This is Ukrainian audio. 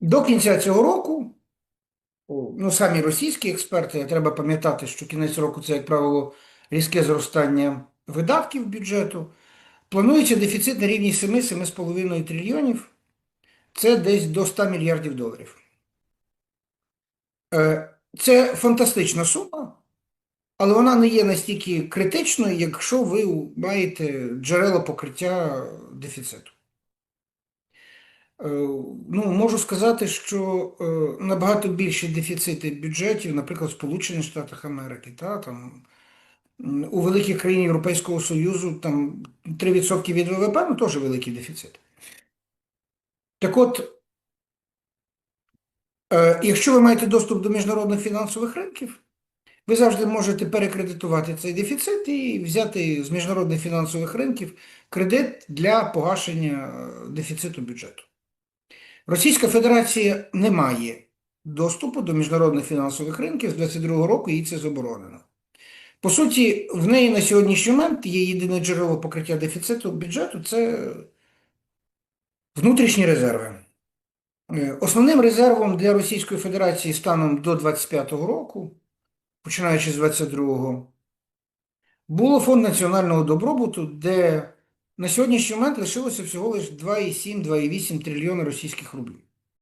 До кінця цього року, ну самі російські експерти, треба пам'ятати, що кінець року це, як правило, різке зростання видатків бюджету. Планується дефіцит на рівні 7-7,5 трильйонів. Це десь до 100 мільярдів доларів. Е, Це фантастична сума, але вона не є настільки критичною, якщо ви маєте джерела покриття дефіциту. Е, Ну, можу сказати, що е, набагато більші дефіцити бюджетів, наприклад, в Сполучених Штатах Америки, та, там, у великих країн Європейського Союзу там 3% від ВВП, ну теж великий дефіцит. Так от, е, якщо ви маєте доступ до міжнародних фінансових ринків, ви завжди можете перекредитувати цей дефіцит і взяти з міжнародних фінансових ринків кредит для погашення дефіциту бюджету. Російська Федерація не має доступу до міжнародних фінансових ринків з 2022 року, їй це заборонено. По суті, в неї на сьогоднішній момент є єдине джерело покриття дефіциту бюджету це внутрішні резерви. Е, Основним резервом для Російської Федерації станом до 2025 року, починаючи з 2022, було фонд національного добробуту, де на сьогоднішній момент лишилося всього лише 2,7-2,8 трильйона російських рублів.